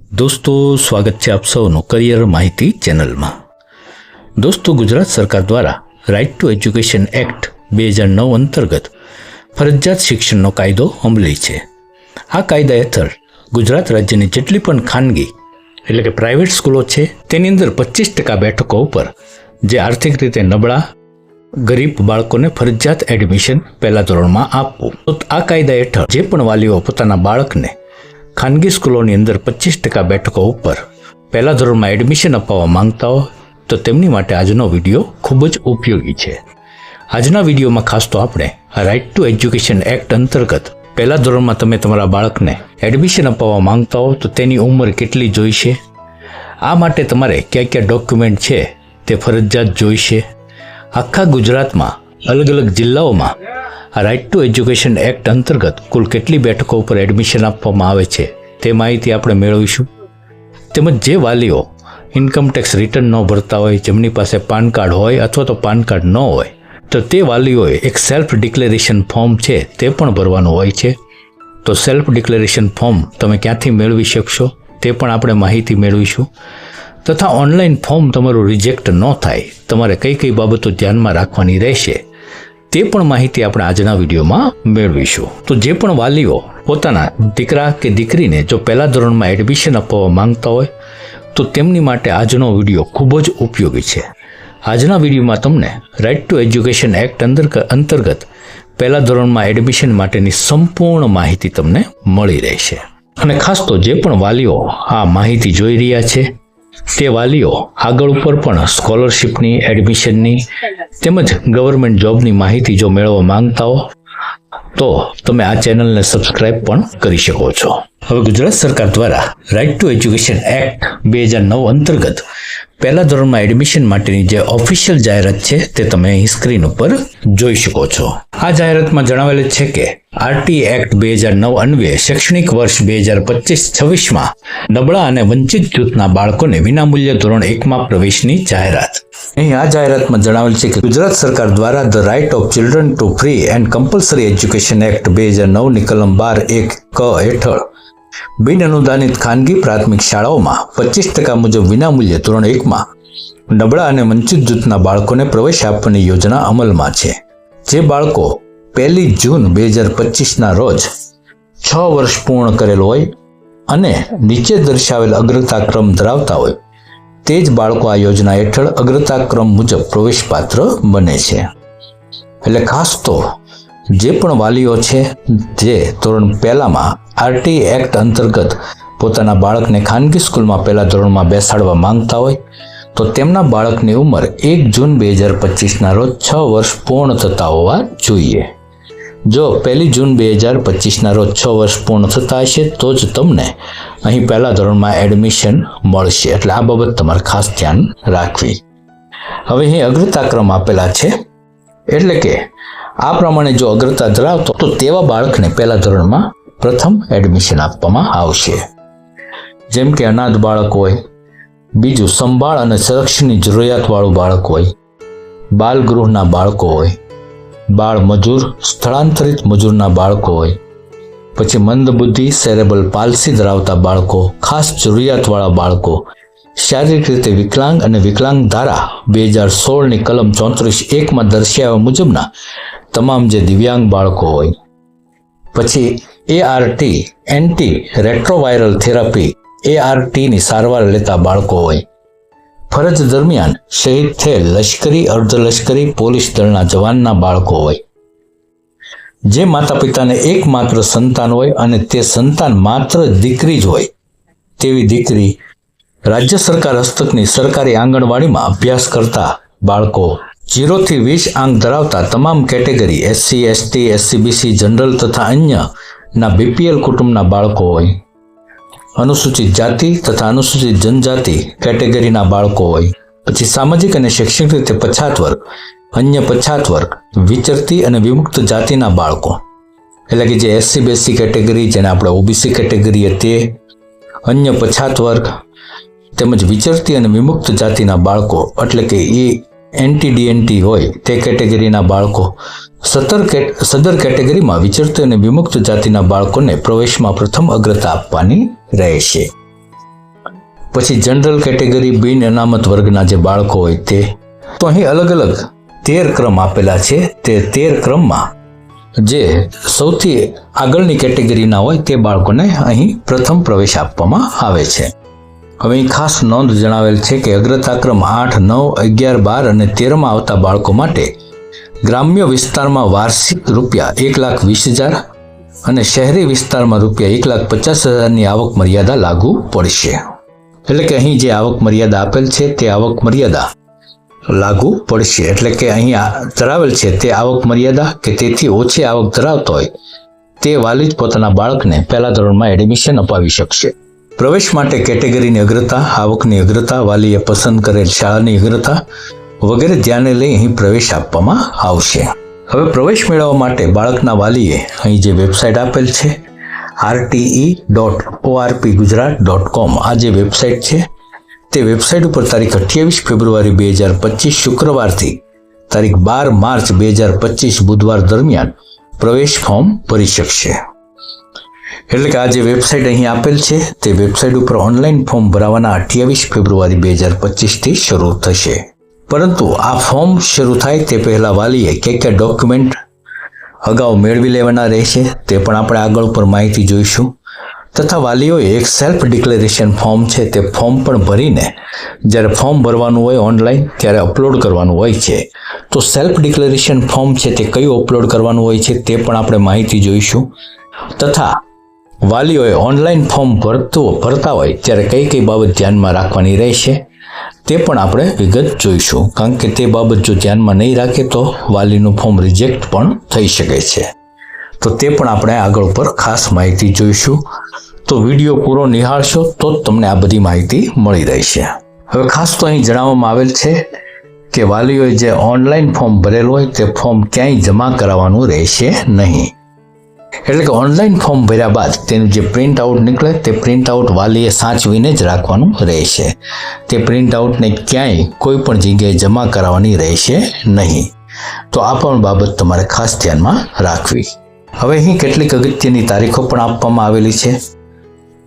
દોસ્તો, સ્વાગત છે આપ સૌનું કરિયર માહિતી ચેનલમાં. દોસ્તો, ગુજરાત સરકાર દ્વારા રાઇટ ટુ એજ્યુકેશન એક્ટ બે હજાર નવ અંતર્ગત ફરજિયાત શિક્ષણનો કાયદો અમલી છે. આ કાયદા હેઠળ ગુજરાત રાજ્યની જેટલી પણ ખાનગી, એટલે કે પ્રાઇવેટ સ્કૂલો છે, તેની અંદર પચીસ ટકા બેઠકો ઉપર જે આર્થિક રીતે નબળા, ગરીબ બાળકોને ફરજિયાત એડમિશન પહેલા ધોરણમાં આપવું. તો આ કાયદા હેઠળ જે પણ વાલીઓ પોતાના બાળકને ખાનગી સ્કૂલોની અંદર પચીસ ટકા બેઠકો ઉપર પહેલા ધોરણમાં એડમિશન અપાવવા માંગતા હો, તો તેમની માટે આજનો વીડિયો ખૂબ જ ઉપયોગી છે. આજના વિડીયોમાં ખાસ તો આપણે રાઇટ ટુ એજ્યુકેશન એક્ટ અંતર્ગત પહેલા ધોરણમાં તમે તમારા બાળકને એડમિશન અપાવવા માંગતા હો, તો તેની ઉંમર કેટલી જોઈશે? આ માટે તમારે કયા કયા ડોક્યુમેન્ટ છે તે ફરજિયાત જોઈશે? આખા ગુજરાતમાં અલગ અલગ જિલ્લાઓમાં આ રાઇટ ટુ એજ્યુકેશન એક્ટ અંતર્ગત કુલ કેટલી બેઠકો ઉપર એડમિશન આપવામાં આવે છે તે માહિતી આપણે મેળવીશું. તેમજ જે વાલીઓ ઇન્કમટેક્સ રિટર્ન ન ભરતા હોય, જેમની પાસે પાન કાર્ડ હોય અથવા તો પાન કાર્ડ ન હોય, તો તે વાલીઓએ એક સેલ્ફ ડિક્લેરેશન ફોર્મ છે તે પણ ભરવાનું હોય છે. તો સેલ્ફ ડિક્લેરેશન ફોર્મ તમે ક્યાંથી મેળવી શકશો તે પણ આપણે માહિતી મેળવીશું. તથા ઓનલાઈન ફોર્મ તમારું રિજેક્ટ ન થાય, તમારે કઈ કઈ બાબતો ધ્યાનમાં રાખવાની રહેશે તે પણ માહિતી આપણે આજના વિડીયોમાં મેળવીશું. તો જે પણ વાલીઓ પોતાના દીકરા કે દીકરીને જો પહેલા ધોરણમાં એડમિશન અપાવવા માંગતા હોય, તો તેમની માટે આજનો વીડિયો ખૂબ જ ઉપયોગી છે. આજના વિડીયોમાં તમને રાઇટ ટુ એજ્યુકેશન એક્ટ અંતર્ગત પહેલા ધોરણમાં એડમિશન માટેની સંપૂર્ણ માહિતી તમને મળી રહેશે. અને ખાસ તો જે પણ વાલીઓ આ માહિતી જોઈ રહ્યા છે તે વાલીઓ આગળ ઉપર પણ સ્કોલરશિપની એડમિશનની તેમજ ગવર્મેન્ટ જોબની માહિતી જો મેળવવા માંગતા હો, તો તમે આ ચેનલને સબસ્ક્રાઇબ પણ કરી શકો છો. હવે ગુજરાત સરકાર દ્વારા રાઇટ ટુ એજ્યુકેશન એક્ટ બે હજાર નવ અંતર્ગત પહેલા ધોરણમાં એડમિશન માટેની જે ઓફિશિયલ જાહેરાત છે તે તમે અહીં સ્ક્રીન ઉપર જોઈ શકો છો. આ જાહેરાતમાં જણાવેલ છે કે આરટી એક્ટ બે હજાર નવ અન્વયે શૈક્ષણિક વર્ષ બે હજાર પચીસ છવ્વીસમાં નબળા અને વંચિત જૂથના બાળકોને વિનામૂલ્ય ધોરણ એકમાં પ્રવેશની જાહેરાત. અહીં આ જાહેરાતમાં જણાવેલ છે કે ગુજરાત સરકાર દ્વારા the right of children to free and compulsory education act બે હજાર નવની કલમ બાર એક ક હેઠળ બિન અનુદાનિત ખાનગી પ્રાથમિક શાળાઓમાં પચીસ ટકા મુજબ વિનામૂલ્યે ધોરણ એકમાં નબળા અને વંચિત જૂથના બાળકોને પ્રવેશ આપવાની યોજના અમલમાં છે. જે બાળકો પહેલી જૂન બે હજાર પચીસના રોજ છ વર્ષ પૂર્ણ કરેલ હોય અને નીચે દર્શાવેલ અગ્રતા ક્રમ ધરાવતા હોય, તે જ બાળકો આ યોજના હેઠળ અગ્રતા ક્રમ મુજબ પ્રવેશપાત્ર બને છે. એટલે ખાસ તો જે પણ વાલીઓ છે, જે ધોરણ પહેલામાં આરટી એક્ટ અંતર્ગત પોતાના બાળકને ખાનગી સ્કૂલમાં પહેલા ધોરણમાં બેસાડવા માંગતા હોય, તો તેમના બાળકની ઉંમર એક જૂન બે હજાર પચીસના રોજ છ વર્ષ પૂર્ણ થતા હોવા જોઈએ. જો પહેલી જૂન બે હજાર પચીસના રોજ છ વર્ષ પૂર્ણ થતા હશે, તો જ તમને અહીં પહેલા ધોરણમાં એડમિશન મળશે. એટલે આ બાબત તમારે ખાસ ધ્યાન રાખવી. હવે અહીં અગ્રતા ક્રમ આપેલા છે, એટલે કે આ પ્રમાણે જો અગ્રતા ધરાવતો, તો તેવા બાળકને પહેલા ધોરણમાં પ્રથમ એડમિશન આપવામાં આવશે. જેમ કે અનાથ બાળક હોય, બીજું સંભાળ અને સંરક્ષણની જરૂરિયાતવાળું બાળક હોય બાલ ગૃહના બાળકો હોય, બાળ મજૂર, સ્થળાંતરિત મજૂરના બાળકો હોય, પછી મંદબુદ્ધિ સેરેબલ પાલસી ધરાવતા બાળકો, ખાસ જરૂરિયાતવાળા બાળકો, શારીરિક રીતે વિકલાંગ અને વિકલાંગ ધારા બે હજાર સોળની કલમ ચોત્રીસ એકમાં દર્શાવ્યા મુજબના તમામ જે દિવ્યાંગ બાળકો હોય. પછી એઆરટી એન્ટી રેટ્રોવાયરલ થેરાપી એઆરટીની સારવાર લેતા બાળકો હોય. ફરજ દરમિયાન શહીદ થયેલ લશ્કરી, અર્ધલશ્કરી પોલીસ દળના જવાનના બાળકો હોય. જે માતા પિતાને એકમાત્ર સંતાન હોય અને તે સંતાન માત્ર દીકરી જ હોય. તેવી દીકરી રાજ્ય સરકાર હસ્તકની સરકારી આંગણવાડીમાં અભ્યાસ કરતા બાળકો જીરોથી વીસ આંક ધરાવતા તમામ category SC ST SCBC general તથા અન્યના બીપીએલ કુટુંબના બાળકો હોય. અનુસૂચિત જાતિ તથા અનુસૂચિત જનજાતિ કેટેગરીના બાળકો હોય. પછી સામાજિક અને શૈક્ષણિક રીતે પછાત વર્ગ, અન્ય પછાત વર્ગ, વિચરતી અને વિમુક્ત જાતિના બાળકો. એટલે કે જે એસસી બેસી કેટેગરી, જેને આપણે ઓબીસી કેટેગરી તે, અન્ય પછાત વર્ગ, તેમજ વિચરતી અને વિમુક્ત જાતિના બાળકો, એટલે કે એ એનટી ડીએનટી હોય તે કેટેગરીના બાળકો સત્તર સદર કેટેગરીમાં વિચરતી અને વિમુક્ત જાતિના બાળકોને પ્રવેશમાં પ્રથમ અગ્રતા આપવાની રહેશે. પછી જનરલ કેટેગરી બિન અનામત વર્ગના જે બાળકો હોય તે, તો અહીં અલગ અલગ તેર ક્રમ આપેલા છે. તે તેર ક્રમમાં જે સૌથી આગળની કેટેગરીના હોય તે બાળકોને અહીં પ્રથમ પ્રવેશ આપવામાં આવે છે. હવે ખાસ નોંધ જણાવેલ છે કે અગ્રતાક્રમ આઠ, નવ, અગિયાર, બાર અને તેરમાં આવતા બાળકો માટે ગ્રામ્ય વિસ્તારમાં વાર્ષિક રૂપિયા એક લાખ વીસ હજાર અને શહેરી વિસ્તારમાં રૂપિયા એક લાખ પચાસ હજારની આવક મર્યાદા લાગુ પડશે. એટલે કે અહીં જે આવક મર્યાદા આપેલ છે તે આવક મર્યાદા લાગુ પડશે. એટલે કે અહીં ધરાવેલ છે તે આવક મર્યાદા કે તેથી ઓછી આવક ધરાવતો હોય તે વાલી જ પોતાના બાળકને પહેલા ધોરણમાં એડમિશન અપાવી શકશે. પ્રવેશ માટે કેટેગરીની અગ્રતા, આવકની અગ્રતા, વાલીએ પસંદ કરેલ શાળાની અગ્રતા વગેરે ધ્યાને લઈ અહીં પ્રવેશ આપવામાં આવશે. હવે પ્રવેશ મેળવવા માટે બાળકના વાલીએ અહીં જે વેબસાઇટ આપેલ છે, RTE dot ORP Gujarat dot com. આ જે વેબસાઇટ છે, તે વેબસાઇટ ઉપર તારીખ અઠ્યાવીસ ફેબ્રુઆરી બે હજાર પચીસ શુક્રવારથી તારીખ બાર માર્ચ બે હજાર પચીસ બુધવાર દરમિયાન પ્રવેશ ફોર્મ ભરી શકશે. એટલે કે આ જે વેબસાઇટ અહીં આપેલ છે. તે વેબસાઇટ ઉપર ઓનલાઈન ફોર્મ ભરાવાના અઠ્યાવીસ ફેબ્રુઆરી બે હજાર પચીસથી શરૂ થશે. પરંતુ આ ફોર્મ શરૂ થાય તે પહેલાં વાલીએ કે કયા ડોક્યુમેન્ટ અગાઉ મેળવી લેવાના રહેશે તે પણ આપણે આગળ ઉપર માહિતી જોઈશું. તથા વાલીઓએ એક સેલ્ફ ડિક્લેરેશન ફોર્મ છે. તે ફોર્મ પણ ભરીને જ્યારે ફોર્મ ભરવાનું હોય ઓનલાઈન ત્યારે અપલોડ કરવાનું હોય છે. તો સેલ્ફ ડિક્લેરેશન ફોર્મ છે તે કયું અપલોડ કરવાનું હોય છે તે પણ આપણે માહિતી જોઈશું. તથા વાલીઓએ ઓનલાઈન ફોર્મ ભરતો ભરતા હોય ત્યારે કઈ કઈ બાબત ધ્યાનમાં રાખવાની રહેશે તે પણ આપણે વિગત જોઈશું. કારણ કે તે બાબત જો ધ્યાનમાં નહીં રાખે તો વાલીનું ફોર્મ રિજેક્ટ પણ થઈ શકે છે. તો તે પણ આપણે આગળ ઉપર ખાસ માહિતી જોઈશું. તો વીડિયો પૂરો નિહાળશો તો જ તમને આ બધી માહિતી મળી રહેશે. હવે ખાસ તો અહીં જણાવવામાં આવેલ છે કે વાલીઓએ જે ઓનલાઈન ફોર્મ ભરેલું હોય તે ફોર્મ ક્યાંય જમા કરાવવાનું રહેશે નહીં. એટલે કે ઓનલાઈન ફોર્મ ભર્યા બાદ તેનું જે પ્રિન્ટ આઉટ નીકળે તે પ્રિન્ટ આઉટ વાલીએ સાચવીને જ રાખવાનું રહેશે. તે પ્રિન્ટ આઉટને ક્યાંય કોઈ પણ જગ્યાએ જમા કરાવવાની રહેશે નહીં. તો આ પણ બાબત તમારે ખાસ ધ્યાનમાં રાખવી. હવે અહીં કેટલીક અગત્યની તારીખો પણ આપવામાં આવેલી છે.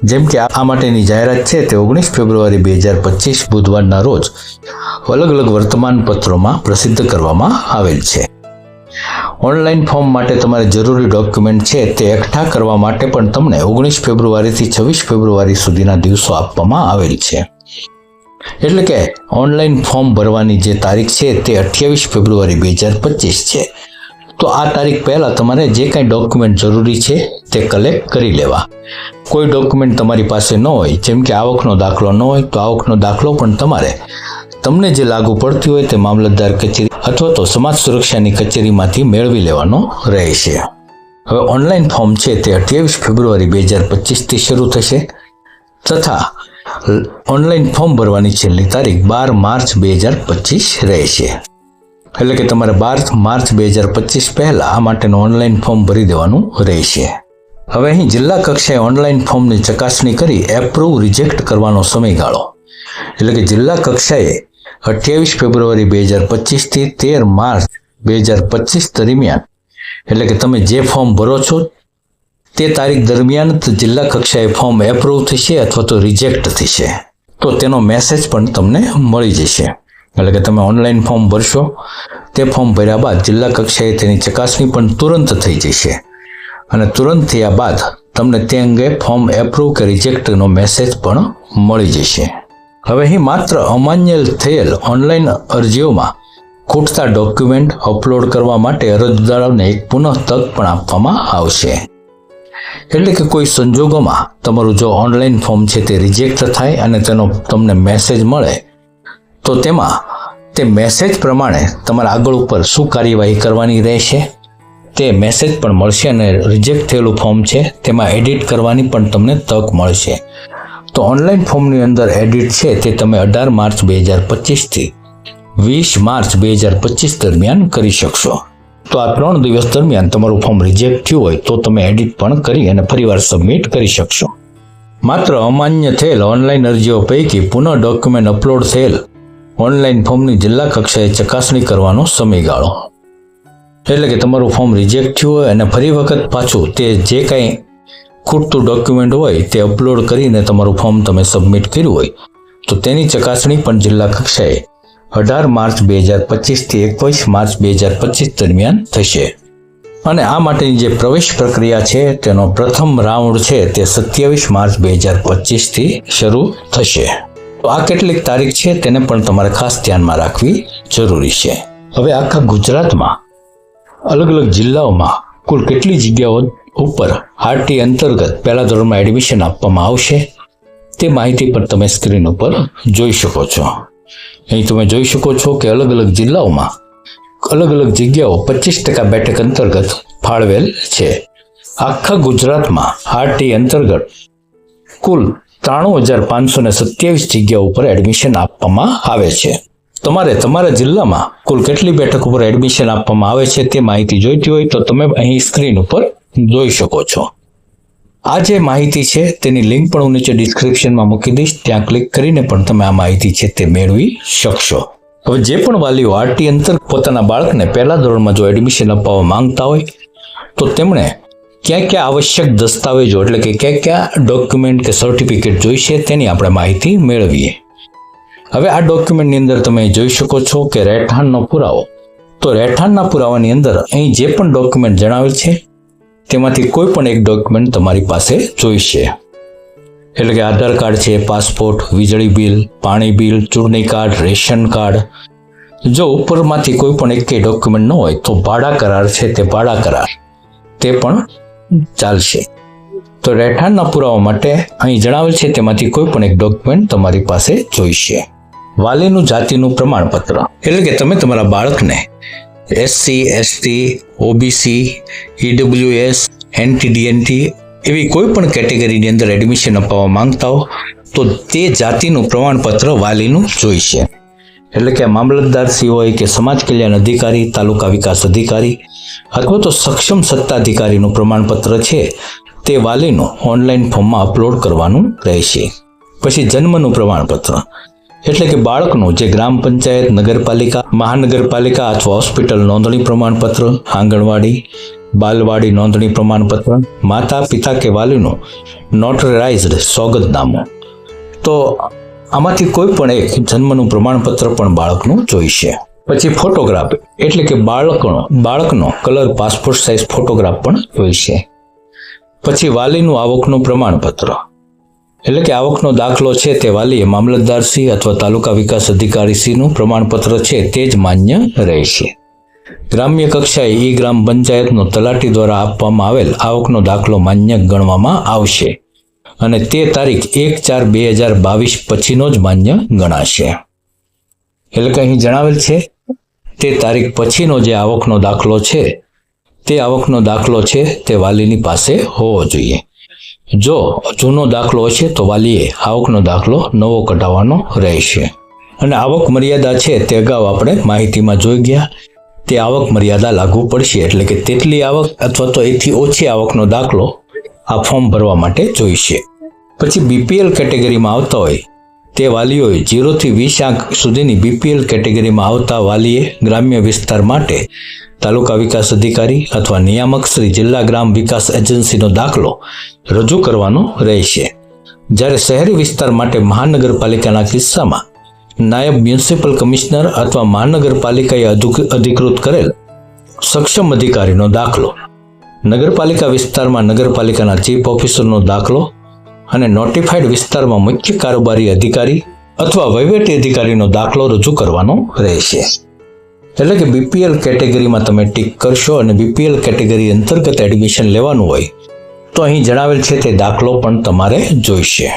જેમ કે આ માટેની જાહેરાત છે તે ઓગણીસ ફેબ્રુઆરી બે હજાર પચીસ બુધવારના રોજ અલગ અલગ વર્તમાન પત્રોમાં પ્રસિદ્ધ કરવામાં આવેલ છે. ઓનલાઈન ફોર્મ માટે તમારે જરૂરી ડોક્યુમેન્ટ છે તે એકઠા કરવા માટે પણ તમને ઓગણીસ ફેબ્રુઆરીથી છવ્વીસ ફેબ્રુઆરી સુધીના દિવસો આપવામાં આવેલ છે. એટલે કે ઓનલાઈન ફોર્મ ભરવાની જે તારીખ છે તે અઠ્યાવીસ ફેબ્રુઆરી બે હજાર પચીસ છે. તો આ તારીખ પહેલાં તમારે જે કાંઈ ડોક્યુમેન્ટ જરૂરી છે તે કલેક્ટ કરી લેવા. કોઈ ડોક્યુમેન્ટ તમારી પાસે ન હોય, જેમ કે આવકનો દાખલો ન હોય, તો આવકનો દાખલો પણ તમારે તમને જે લાગુ પડતી હોય તે મામલતદાર કચેરી અથવા તો સમાજ સુરક્ષાની કચેરીમાંથી મેળવી લેવાનો રહેશે. હવે ઓનલાઈન ફોર્મ છે તે અઠ્યાવીસ ફેબ્રુઆરી બે હજાર પચીસથી શરૂ થશે તથા ઓનલાઈન ફોર્મ ભરવાની છેલ્લી તારીખ બાર માર્ચ બે હજાર પચીસ રહેશે. એટલે કે તમારે બાર માર્ચ બે હજાર પચીસ પહેલાં આ માટેનું ઓનલાઈન ફોર્મ ભરી દેવાનું રહેશે. હવે અહીં જિલ્લા કક્ષાએ ઓનલાઈન ફોર્મની ચકાસણી કરી એપ્રુવ રિજેક્ટ કરવાનો સમયગાળો. એટલે કે જિલ્લા કક્ષાએ અઠ્યાવીસ ફેબ્રુઆરી બે હજાર પચીસથી તેર માર્ચ બે હજાર પચીસ દરમિયાન. એટલે કે તમે જે ફોર્મ ભરો છો, તે તારીખ દરમિયાન જિલ્લા કક્ષાએ ફોર્મ એપ્રુવ થશે અથવા તો રિજેક્ટ થશે. તો તેનો મેસેજ પણ તમને મળી જશે. એટલે કે તમે ઓનલાઈન ફોર્મ ભરશો, તે ફોર્મ ભર્યા બાદ જિલ્લા કક્ષાએ તેની ચકાસણી પણ તુરંત થઈ જશે. અને તુરંત થયા બાદ તમને તે અંગે ફોર્મ એપ્રુવ કે રિજેક્ટનો મેસેજ પણ મળી જશે. હવે અહીં માત્ર અમાન્ય થયેલ ઓનલાઈન અરજીઓમાં ખૂટતા ડોક્યુમેન્ટ અપલોડ કરવા માટે અરજદારોને એક પુનઃ તક પણ આપવામાં આવશે. એટલે કે કોઈ સંજોગોમાં તમારું જો ઓનલાઈન ફોર્મ છે તે રિજેક્ટ થાય અને તેનો તમને મેસેજ મળે, તો તેમાં તે મેસેજ પ્રમાણે તમારા આગળ ઉપર શું કાર્યવાહી કરવાની રહેશે? તે મેસેજ પણ મળશે અને રિજેક્ટ થયેલું ફોર્મ છે, તેમાં એડિટ કરવાની પણ તમને તક મળશે. તો ઓનલાઈન ફોર્મની અંદર એડિટ છે તે તમે અઢાર માર્ચ બે હજાર પચીસથી વીસ માર્ચ બે હજાર પચીસ દરમિયાન કરી શકશો. તો આ ત્રણ દિવસ દરમિયાન તમારું ફોર્મ રિજેક્ટ થયું હોય તો તમે એડિટ પણ કરી અને ફરીવાર સબમિટ કરી શકશો. માત્ર અમાન્ય થયેલ ઓનલાઈન અરજીઓ પૈકી પુનઃ ડોક્યુમેન્ટ અપલોડ થયેલ ઓનલાઈન ફોર્મની જિલ્લા કક્ષાએ ચકાસણી કરવાનો સમયગાળો. એટલે કે તમારું ફોર્મ રિજેક્ટ થયું હોય અને ફરી વખત પાછું તે જે કાંઈ ખૂટતું ડોક્યુમેન્ટ હોય તે અપલોડ કરીને તમારું ફોર્મ તમે સબમિટ કર્યું હોય, તો તેની ચકાસણી પણ જિલ્લા કક્ષાએ અઢાર માર્ચ બે હજાર પચીસથી એકવીસ માર્ચ બે હજાર પચીસ દરમિયાન થશે. અને આ માટેની જે પ્રવેશ પ્રક્રિયા છે, તેનો પ્રથમ રાઉન્ડ છે તે સત્યાવીસ માર્ચ બે હજાર પચીસથી શરૂ થશે. તો આ કેટલીક તારીખ છે તેને પણ તમારે ખાસ ધ્યાનમાં રાખવી જરૂરી છે. હવે આખા ગુજરાતમાં અલગ અલગ જિલ્લાઓમાં કુલ કેટલી જગ્યાઓ ઉપર હાર્ટી અંતર્ગત પહેલા ધોરણમાં એડમિશન આપવામાં આવશે. તે માહિતી પણ તમે સ્ક્રીન ઉપર જોઈ શકો છો. અહીં તમે જોઈ શકો છો કે અલગ અલગ જિલ્લાઓમાં અલગ અલગ જગ્યાઓ પચીસ ટકા બેઠક અંતર્ગત ફાળવેલ છે. આખા ગુજરાતમાં હાર્ટી અંતર્ગત કુલ ત્રાણું હજાર પાંચસો ને સત્યાવીસ જગ્યાઓ ઉપર એડમિશન આપવામાં આવે છે. તમારે તમારા જિલ્લામાં કુલ કેટલી બેઠક ઉપર એડમિશન આપવામાં આવે છે તે માહિતી જોઈતી હોય તો તમે અહીં સ્ક્રીન ઉપર જોઈ શકો છો. આ જે માહિતી છે, તેની લિંક પણ હું નીચે ડિસ્ક્રિપ્શનમાં મૂકી દઈશ. ત્યાં ક્લિક કરીને પણ તમે આ માહિતી છે તે મેળવી શકશો. હવે જે પણ વાલીઓ આરટી અંતર પોતાના બાળકને પહેલા ધોરણમાં જો એડમિશન અપાવવા માંગતા હોય, તો તેમણે ક્યાં ક્યાં આવશ્યક દસ્તાવેજો એટલે કે ક્યાં ક્યાં ડોક્યુમેન્ટ કે સર્ટિફિકેટ જોઈશે તેની આપણે માહિતી મેળવીએ. હવે આ ડોક્યુમેન્ટની અંદર તમે જોઈ શકો છો કે રહેઠાણનો પુરાવો. તો રહેઠાણના પુરાવાની અંદર અહીં જે પણ ડોક્યુમેન્ટ જણાવેલ છે તેમાંથી કોઈ પણ એક ડોક્યુમેન્ટ તમારી પાસે જોઈશે. એટલે કે આધાર કાર્ડ છે, પાસપોર્ટ, વીજળી બિલ, પાણી બિલ, ચૂંટણી કાર્ડ, રેશન કાર્ડ. જો ઉપરમાંથી કોઈ પણ એક ડોક્યુમેન્ટ ન હોય, તો ભાડા કરાર છે તે ભાડા કરાર. તે પણ ચાલશે. તો રહેઠાણના પુરાવા માટે અહીં જણાવેલ છે, તેમાંથી કોઈ પણ એક ડોક્યુમેન્ટ તમારી પાસે જોઈશે. વાલીનું જાતિનું પ્રમાણપત્ર. એટલે કે તમે તમારા બાળકને SC, ST OBC EWS NTDNT એવી કોઈ પણ કેટેગરીની અંદર એડમિશન અપાવવા માંગતા હો, તો તે જાતિનું પ્રમાણપત્ર વાલીનું જોઈશે. એટલે કે મામલતદારશ્રી હોય કે સમાજ કલ્યાણ અધિકારી, તાલુકા વિકાસ અધિકારી અથવા તો સક્ષમ સત્તાધિકારીનું પ્રમાણપત્ર છે, તે વાલીનું ઓનલાઈન ફોર્મમાં અપલોડ કરવાનું રહેશે. પછી જન્મનું પ્રમાણપત્ર. એટલે કે બાળકનું જે ગ્રામ પંચાયત, નગરપાલિકા, મહાનગરપાલિકા અથવા હોસ્પિટલ નોંધણી પ્રમાણપત્ર, આંગણવાડી, બાલવાડી નોંધણી પ્રમાણપત્ર, માતા, પિતા કે વાલીનું નોટરાઇઝડ સોગંદનામું. તો આમાંથી કોઈ પણ એક જન્મનું પ્રમાણપત્ર પણ બાળકનું જોઈશે. પછી ફોટોગ્રાફ, એટલે કે બાળકનો બાળકનો કલર, પાસપોર્ટ સાઇઝ ફોટોગ્રાફ પણ જોઈશે. પછી વાલીનું આવકનું પ્રમાણપત્ર. એટલે કે આવકનો દાખલો છે તે વાલીએ મામલતદારશ્રી અથવા તાલુકા વિકાસ અધિકારીશ્રીનું પ્રમાણપત્ર છે તે જ માન્ય રહેશે. ગ્રામ્ય કક્ષાએ ઈ ગ્રામ પંચાયતનો તલાટી દ્વારા આપવામાં આવેલ આવકનો દાખલો માન્ય ગણવામાં આવશે અને તે તારીખ એક ચાર બે હજાર બાવીસ પછીનો જ માન્ય ગણાશે. એટલે કે અહીં જણાવેલ છે, તે તારીખ પછીનો જે આવકનો દાખલો છે, તે આવકનો દાખલો છે તે વાલીની પાસે હોવો જોઈએ. જો જૂનો દાખલો હશે તો વાલીએ આવકનો દાખલો નવો કઢાવવાનો રહેશે. અને આવક મર્યાદા છે તે અગાઉ આપણે માહિતીમાં જોઈ ગયા. તે આવક મર્યાદા લાગુ પડશે એટલે કે તેટલી આવક અથવા તો એથી ઓછી આવકનો દાખલો આ ફોર્મ ભરવા માટે જોઈશે. પછી બીપીએલ કેટેગરીમાં આવતા હોય તે વાલીઓએ જીરોથી વીસ આંક સુધીની બીપીએલ કેટેગરીમાં આવતા વાલીએ ગ્રામ્ય વિસ્તાર માટે તાલુકા વિકાસ અધિકારી અથવા નિયામક શ્રી જિલ્લા ગ્રામ વિકાસ એજન્સીનો દાખલો રજૂ કરવાનો રહેશે. જ્યારે શહેરી વિસ્તાર માટે મહાનગરપાલિકાના કિસ્સામાં નાયબ મ્યુનિસિપલ કમિશનર અથવા મહાનગરપાલિકાએ અધિકૃત કરેલ સક્ષમ અધિકારીનો દાખલો. નગરપાલિકા વિસ્તારમાં નગરપાલિકાના ચીફ ઓફિસરનો દાખલો અને નોટિફાઈડ વિસ્તારમાં મુખ્ય કારોબારી અધિકારી અથવા વહીવટી અધિકારીનો દાખલો રજૂ કરવાનો રહેશે. એટલે કે બીપીએલ કેટેગરીમાં તમે ટીક કરશો અને બીપીએલ કેટેગરી અંતર્ગત એડમિશન લેવાનું હોય, તો અહીં જણાવેલ છે તે દાખલો પણ તમારે જોઈશે.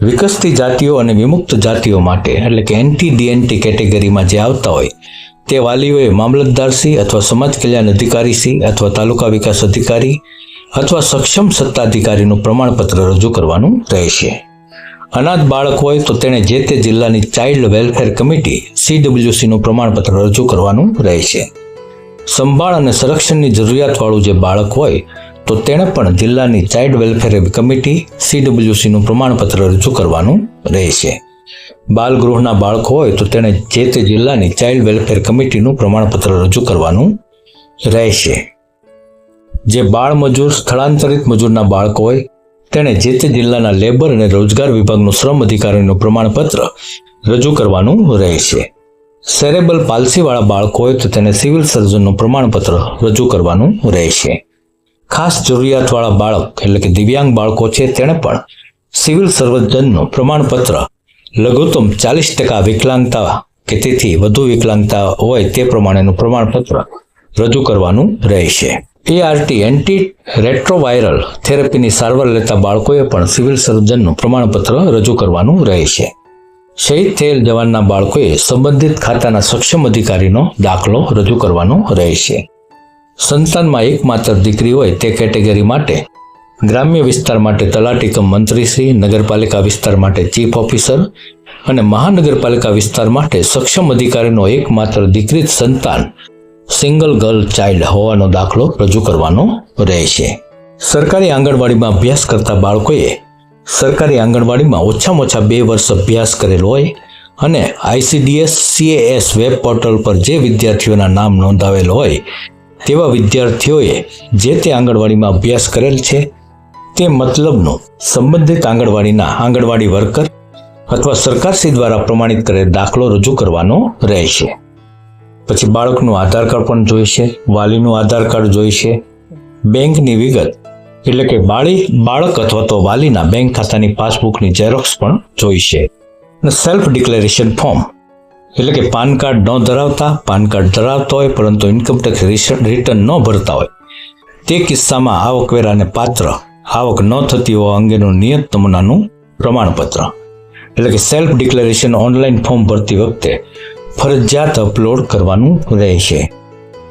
વિકસતી જાતિઓ અને વિમુક્ત જાતિઓ માટે, એટલે કે એન્ટી ડીએનટી કેટેગરીમાં જે આવતા હોય, તે વાલીઓએ મામલતદારશ્રી અથવા સમાજ કલ્યાણ અધિકારીશ્રી અથવા તાલુકા વિકાસ અધિકારી અથવા સક્ષમ સત્તાધિકારીનું પ્રમાણપત્ર રજૂ કરવાનું રહેશે. અનાથ બાળક હોય તો તેણે જે તે જિલ્લાની ચાઇલ્ડ વેલફેર કમિટી સીડબ્લ્યુસીનું પ્રમાણપત્ર રજૂ કરવાનું રહેશે. સંભાળ અને સંરક્ષણની જરૂરિયાતવાળું જે બાળક હોય તો તેણે પણ જિલ્લાની ચાઇલ્ડ વેલફેર કમિટી સીડબ્લ્યુસીનું પ્રમાણપત્ર રજૂ કરવાનું રહેશે. બાલગૃહના બાળકો હોય તો તેણે જે તે જિલ્લાની ચાઇલ્ડ વેલફેર કમિટીનું પ્રમાણપત્ર રજૂ કરવાનું રહેશે. જે બાળ મજૂર, સ્થળાંતરિત મજૂરના બાળકો હોય, તેણે જે તે જિલ્લાના લેબર અને રોજગાર વિભાગનું શ્રમ અધિકારીનું પ્રમાણપત્ર રજૂ કરવાનું રહેશે સેરેબલ પાલસીવાળા બાળકો હોય તો તેને સિવિલ સર્જનનું પ્રમાણપત્ર રજૂ કરવાનું રહેશે ખાસ જરૂરિયાતવાળા બાળક, એટલે કે દિવ્યાંગ બાળકો છે, તેણે પણ સિવિલ સર્જનનું પ્રમાણપત્ર લઘુત્તમ ચાલીસ ટકા વિકલાંગતા કે તેથી વધુ વિકલાંગતા હોય તે પ્રમાણેનું પ્રમાણપત્ર રજૂ કરવાનું રહેશે એઆરટી એન્ટી રેટ્રોવાયરલ થેરપીની સારવાર લેતા બાળકોએ પણ સિવિલ સર્જનનું પ્રમાણપત્ર રજૂ કરવાનું રહેશે શહીદ થયેલ જવાનના બાળકોએ સંબંધિત ખાતાના સક્ષમ અધિકારીનો દાખલો રજૂ કરવાનો રહેશે સંતાનમાં એકમાત્ર દીકરી હોય તે કેટેગરી માટે ગ્રામ્ય વિસ્તાર માટે તલાટી કમ મંત્રીશ્રી નગરપાલિકા વિસ્તાર માટે ચીફ ઓફિસર અને મહાનગરપાલિકા વિસ્તાર માટે સક્ષમ અધિકારીનો એકમાત્ર દીકરી સંતાન સિંગલ ગર્લ ચાઇલ્ડ હોવાનો દાખલો રજૂ કરવાનો રહેશે. સરકારી આંગણવાડીમાં અભ્યાસ કરતા બાળકોએ સરકારી આંગણવાડીમાં ઓછામાં ઓછા બે વર્ષ અભ્યાસ કરેલ હોય અને આઈસીડીએસ સીએએસ વેબ પોર્ટલ પર જે વિદ્યાર્થીઓના નામ નોંધાવેલ હોય, તેવા વિદ્યાર્થીઓએ જે તે આંગણવાડીમાં અભ્યાસ કરેલ છે, તે મતલબનું સંબંધિત આંગણવાડીના આંગણવાડી વર્કર અથવા સરકારશ્રી દ્વારા પ્રમાણિત કરેલ દાખલો રજૂ કરવાનો રહેશે. પછી બાળકનું આધાર કાર્ડ પણ જોઈશે, વાલીનું આધાર કાર્ડ જોઈશે, બેંકની વિગત, એટલે કે બાળી, બાળક અથવા તો વાલીના બેંક ખાતાની પાસબુકની ઝેરોક્સ પણ જોઈશે. અને સેલ્ફ ડિક્લેરેશન ફોર્મ એટલે કે પાન કાર્ડ ન ધરાવતા, પાન કાર્ડ ધરાવતા હોય, પરંતુ ઇન્કમ ટેક્સ રિટર્ન ન ભરતા હોય. તે કિસ્સામાં આવકવેરાને પાત્ર, આવક ન થતી હોવા અંગેનું નિયત નમૂનાનું પ્રમાણપત્ર. એટલે કે સેલ્ફ ડિક્લેરેશન ઓનલાઈન ફોર્મ ભરતી વખતે ફરજિયાત અપલોડ કરવાનું રહેશે.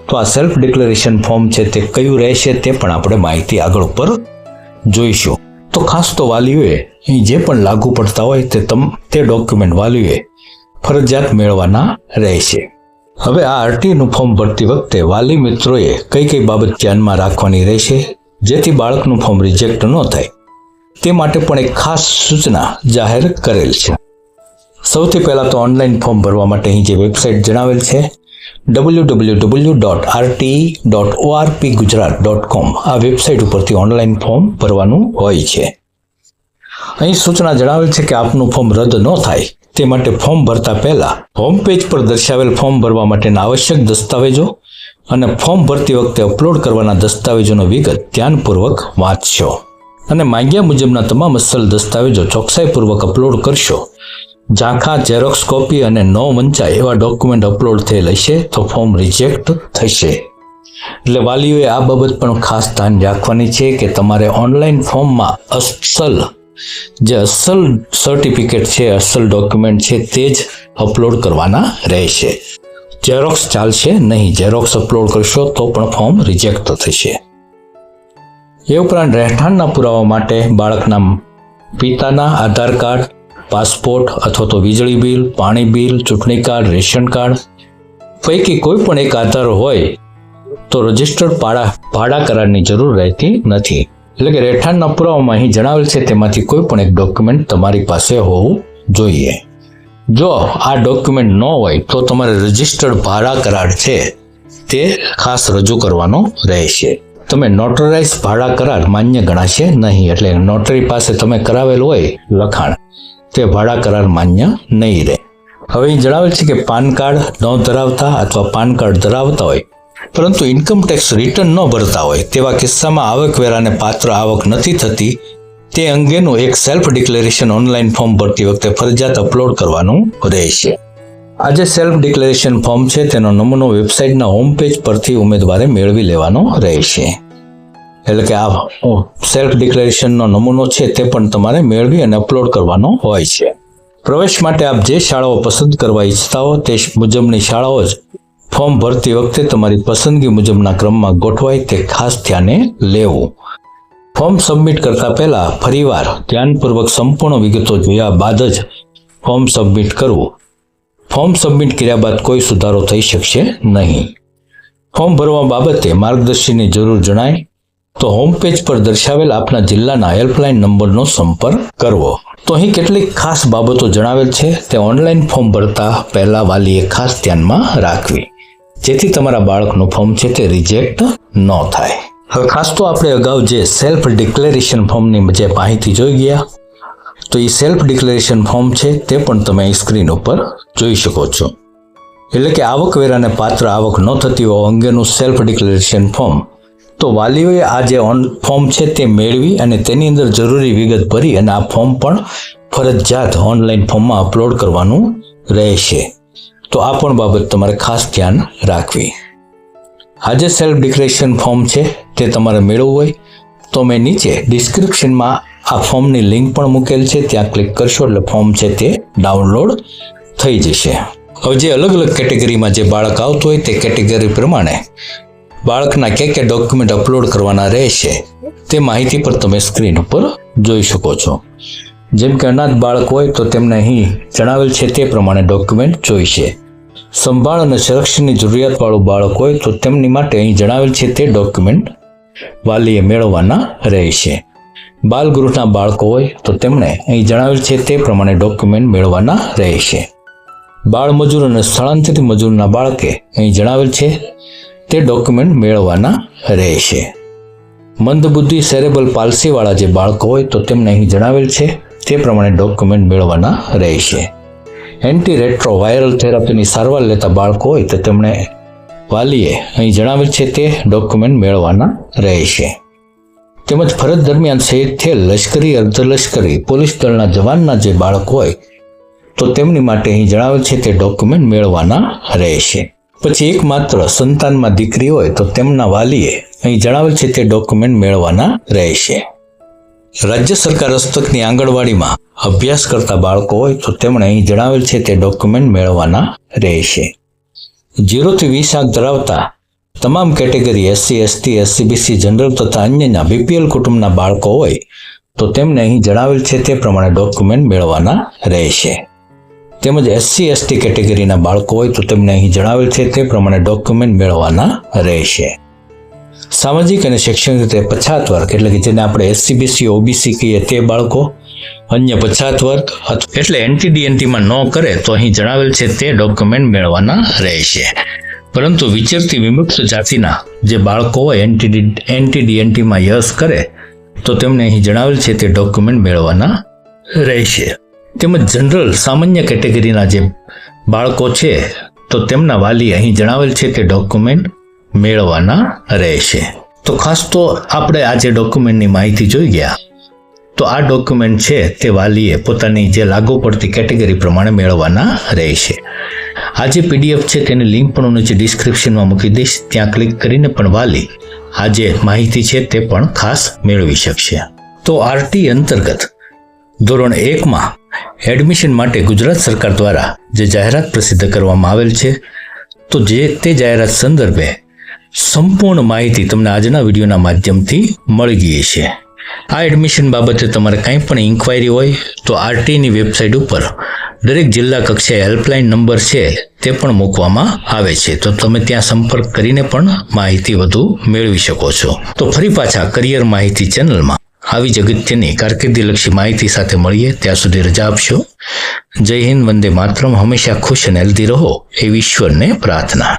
તો આ સેલ્ફ ડિક્લેરેશન ફોર્મ છે તે કયું રહેશે તે પણ આપણે માહિતી આગળ ઉપર જોઈશું. તો ખાસ તો વાલીઓએ જે પણ લાગુ પડતા હોય તે તમ, તે ડોક્યુમેન્ટ વાલીઓએ ફરજિયાત મેળવવાના રહેશે. હવે આ આરટીનું ફોર્મ ભરતી વખતે વાલી મિત્રોએ કઈ કઈ બાબત ધ્યાનમાં રાખવાની રહેશે? જેથી બાળકનું ફોર્મ રિજેક્ટ ન થાય. તે માટે પણ એક ખાસ સૂચના જાહેર કરેલ છે. સૌથી પહેલાં તો ઓનલાઈન ફોર્મ ભરવા માટે અહીં જે વેબસાઇટ જણાવેલ છે W W W dot RT dot ORP Gujarat dot com આ વેબસાઇટ ઉપરથી ઓનલાઈન ફોર્મ ભરવાનું હોય છે. અહીં સૂચના જણાવેલ છે કે આપનું ફોર્મ રદ ન થાય. તે માટે ફોર્મ ભરતા પહેલાં હોમ પેજ પર દર્શાવેલ ફોર્મ ભરવા માટેના આવશ્યક દસ્તાવેજો અને ફોર્મ ભરતી વખતે અપલોડ કરવાના દસ્તાવેજોનો વિગત ધ્યાનપૂર્વક વાંચશો. અને માંગ્યા મુજબના તમામ અસલ દસ્તાવેજો ચોકસાઈપૂર્વક અપલોડ કરશો. ઝાંખા ઝેરોક્સ કોપી અને ન વંચાય એવા ડોક્યુમેન્ટ અપલોડ થયેલ હશે તો ફોર્મ રિજેક્ટ થશે. એટલે વાલીઓએ આ બાબત પણ ખાસ ધ્યાન રાખવાની છે કે તમારે ઓનલાઈન ફોર્મમાં અસલ, જે અસલ સર્ટિફિકેટ છે, અસલ ડોક્યુમેન્ટ છે તે જ અપલોડ કરવાના રહેશે. ઝેરોક્સ ચાલશે નહીં ઝેરોક્સ અપલોડ કરશો તો પણ ફોર્મ રિજેક્ટ થશે. એ ઉપરાંત રહેઠાણના પુરાવા માટે બાળકના પિતાના આધાર કાર્ડ પાસપોર્ટ અથવા તો વીજળી બિલ, પાણી બિલ, ચૂંટણી કાર્ડ, રેશન કાર્ડ પૈકી કોઈ પણ એક આધાર હોય તો રજિસ્ટર્ડ ભાડા ભાડા કરારની જરૂર રહેતી નથી. એટલે કે રહેઠાણના પુરાવામાં અહીં જણાવેલ છે, તેમાંથી કોઈ પણ એક ડોક્યુમેન્ટ તમારી પાસે હોવું જોઈએ. જો આ ડોક્યુમેન્ટ ન હોય તો તમારે રજિસ્ટર્ડ ભાડા કરાર છે, તે ખાસ રજૂ કરવાનો રહેશે. તમે નોટરાઇઝ ભાડા કરાર માન્ય ગણાશે નહીં, એટલે નોટરી પાસે તમે કરાવેલ હોય લખાણ. તે ભાડા કરાર માન્ય નહીં રહે. હવે અહીં જણાવેલ છે કે પાન કાર્ડ ન ધરાવતા અથવા પાન કાર્ડ ધરાવતા હોય, પરંતુ ઇન્કમ ટેક્સ રિટર્ન ન ભરતા હોય તેવા કિસ્સામાં આવકવેરાને પાત્ર આવક નથી થતી, તે અંગેનું એક સેલ્ફ ડિક્લેરેશન ઓનલાઈન ફોર્મ ભરતી વખતે ફરજિયાત અપલોડ કરવાનું રહેશે. આ જે સેલ્ફ ડિક્લેરેશન ફોર્મ છે તેનો નમૂનો વેબસાઇટના હોમ પેજ પરથી ઉમેદવારે મેળવી લેવાનો રહેશે. એટલે કે આ સેલ્ફ ડિક્લેરેશનનો નમૂનો છે તે પણ તમારે મેળવી અને અપલોડ કરવાનો હોય છે. પ્રવેશ માટે આપ જે શાળાઓ પસંદ કરવા ઈચ્છતા હો તે મુજબની શાળાઓ જ ફોર્મ ભરતી વખતે તમારી પસંદગી મુજબના ક્રમમાં ગોઠવાય તે ખાસ ધ્યાને લેવું. ફોર્મ સબમિટ કરતા પહેલા ફરીવાર ધ્યાનપૂર્વક સંપૂર્ણ વિગતો જોયા બાદ જ ફોર્મ સબમિટ કરવું. ફોર્મ સબમિટ કર્યા બાદ કોઈ સુધારો થઈ શકશે નહીં. ફોર્મ ભરવા બાબતે માર્ગદર્શનની જરૂર જણાય. તો હોમ પેજ પર દર્શાવેલ આપના જિલ્લાના હેલ્પલાઇન નંબરનો સંપર્ક કરવો. તો અહીં કેટલીક ખાસ બાબતો જણાવેલ છે, તે ઓનલાઈન ફોર્મ ભરતા પહેલા વાલીએ ખાસ ધ્યાનમાં રાખવી. જેથી તમારા બાળકનું ફોર્મ છે તે રિજેક્ટ ન થાય. હવે ખાસ તો આપણે અગાઉ જે સેલ્ફ ડિક્લેરેશન ફોર્મની જે માહિતી જોઈ ગયા, તો એ સેલ્ફ ડિક્લેરેશન ફોર્મ છે તે પણ તમે સ્ક્રીન ઉપર જોઈ શકો છો. એટલે કે આવકવેરાને પાત્ર આવક ન થતી હોવા અંગેનું સેલ્ફ ડિક્લેરેશન ફોર્મ તો વાલીઓએ આ જે ઓન ફોર્મ છે તે મેળવી અને તેની અંદર જરૂરી વિગત ભરી અને આ ફોર્મ પણ ફરજિયાત ઓનલાઈન ફોર્મમાં અપલોડ કરવાનું રહેશે. તો આ પણ બાબત તમારે ખાસ ધ્યાન રાખવી. આ જે સેલ્ફ ડિક્લેરેશન ફોર્મ છે તે તમારે મેળવવું હોય તો મેં નીચે ડિસ્ક્રિપ્શનમાં આ ફોર્મની લિંક પણ મૂકેલ છે. ત્યાં ક્લિક કરશો એટલે ફોર્મ છે તે ડાઉનલોડ થઈ જશે. હવે જે અલગ અલગ કેટેગરીમાં જે બાળક આવતું હોય તે કેટેગરી પ્રમાણે બાળકના ક્યાં ક્યાં ડોક્યુમેન્ટ અપલોડ કરવાના રહેશે, તે માહિતી પર તમે સ્ક્રીન ઉપર જોઈ શકો છો. જેમ કે અનાથ બાળક હોય તો તેમને અહીં જણાવેલ છે તે પ્રમાણે ડોક્યુમેન્ટ જોઈશે. સંભાળ અને સંરક્ષણની જરૂરિયાતવાળું બાળક હોય તો તેમની માટે અહીં જણાવેલ છે તે ડોક્યુમેન્ટ વાલીએ મેળવવાના રહેશે. બાલગૃહના બાળકો હોય તો તેમણે અહીં જણાવેલ છે તે પ્રમાણે ડોક્યુમેન્ટ મેળવવાના રહેશે. બાળ મજૂર અને સ્થળાંતરિત મજૂરના બાળકે અહીં જણાવેલ છે તે ડોક્યુમેન્ટ મેળવવાના રહેશે. મંદબુદ્ધિ સેરેબલ પાલસીવાળા જે બાળકો હોય તો તેમને અહીં જણાવેલ છે, તે પ્રમાણે ડોક્યુમેન્ટ મેળવવાના રહેશે. એન્ટી રેટ્રો વાયરલ થેરાપીની સારવાર લેતા બાળકો હોય તો તેમણે વાલીએ અહીં જણાવેલ છે, તે ડોક્યુમેન્ટ મેળવવાના રહેશે. તેમજ ફરજ દરમિયાન શહીદ થયેલ લશ્કરી, અર્ધલશ્કરી, પોલીસ દળના જવાનના જે બાળક હોય તો તેમની માટે અહીં જણાવેલ છે, તે ડોક્યુમેન્ટ મેળવવાના રહેશે. પછી એકમાત્ર સંતાનમાં દીકરી હોય તો તેમના વાલીએ અહીં જણાવેલ છે તે ડોક્યુમેન્ટ મેળવવાના રહેશે. રાજ્ય સરકાર હસ્તકની આંગણવાડીમાં અભ્યાસ કરતા બાળકો હોય તો તેમણે અહીં જણાવેલ છે તે ડોક્યુમેન્ટ મેળવવાના રહેશે. જીરોથી વીસ આંક ધરાવતા તમામ category SC ST SCBC general તથા અન્યના બીપીએલ કુટુંબના બાળકો હોય તો તેમને અહીં જણાવેલ છે તે પ્રમાણે ડોક્યુમેન્ટ મેળવવાના રહેશે. તેમજ એસસી એસટી કેટેગરીના બાળકો હોય તો તેમને અહીં જણાવેલ છે તે પ્રમાણે ડોક્યુમેન્ટ મેળવવાના રહેશે. સામાજિક અને શૈક્ષણિક રીતે પછાત વર્ગ એટલે કે જેને આપણે એસસીબીસી ઓબીસી કહીએ તે બાળકો, અન્ય પછાત વર્ગ એટલે એનટીડીએનટીમાં ન કરે તો અહીં જણાવેલ છે તે ડોક્યુમેન્ટ મેળવવાના રહેશે. પરંતુ વિચરતી વિમુક્ત જાતિના જે બાળકો હોય એનટીડી એનટીડીએનટીમાં યસ કરે તો તેમને અહીં જણાવેલ છે તે ડોક્યુમેન્ટ મેળવવાના રહેશે. તેમજ જનરલ સામાન્ય કેટેગરીના જે બાળકો છે, તો તેમના વાલી અહીં જણાવેલ છે તે ડોક્યુમેન્ટ મેળવવાના રહેશે. તો ખાસ તો આપણે આ જે ડોક્યુમેન્ટની માહિતી જોઈ ગયા. તો આ ડોક્યુમેન્ટ છે તે વાલીએ પોતાની જે લાગુ પડતી કેટેગરી પ્રમાણે મેળવવાના રહેશે. આ જે પીડીએફ છે તેની લિંક પણ હું નીચે ડિસ્ક્રિપ્શનમાં મૂકી દઈશ. ત્યાં ક્લિક કરીને પણ વાલી આ જે માહિતી છે તે પણ ખાસ મેળવી શકશે. તો આરટી અંતર્ગત ધોરણ એકમાં એડમિશન માટે ગુજરાત સરકાર દ્વારા જે જાહેરાત પ્રસિદ્ધ કરવામાં આવેલ છે, તો જે તે જાહેરાત સંદર્ભે સંપૂર્ણ માહિતી તમને આજના વિડીયોના માધ્યમથી મળી ગઈ છે. આ એડમિશન બાબતે તમારે કંઈ પણ ઇન્ક્વાયરી હોય, તો આરટીની વેબસાઇટ ઉપર દરેક જિલ્લા કક્ષાએ હેલ્પલાઇન નંબર છે તે પણ મૂકવામાં આવે છે. તો તમે ત્યાં સંપર્ક કરીને પણ માહિતી વધુ મેળવી શકો છો. તો ફરી પાછા કરિયર માહિતી ચેનલમાં આવી જગત્યની કારકિર્દીલક્ષી માહિતી સાથે મળીએ. ત્યાં સુધી રજા આપશો. જય હિન્દ, વંદે માતરમ. હંમેશા ખુશ અને હેલ્ધી રહો એ ઈશ્વરને પ્રાર્થના.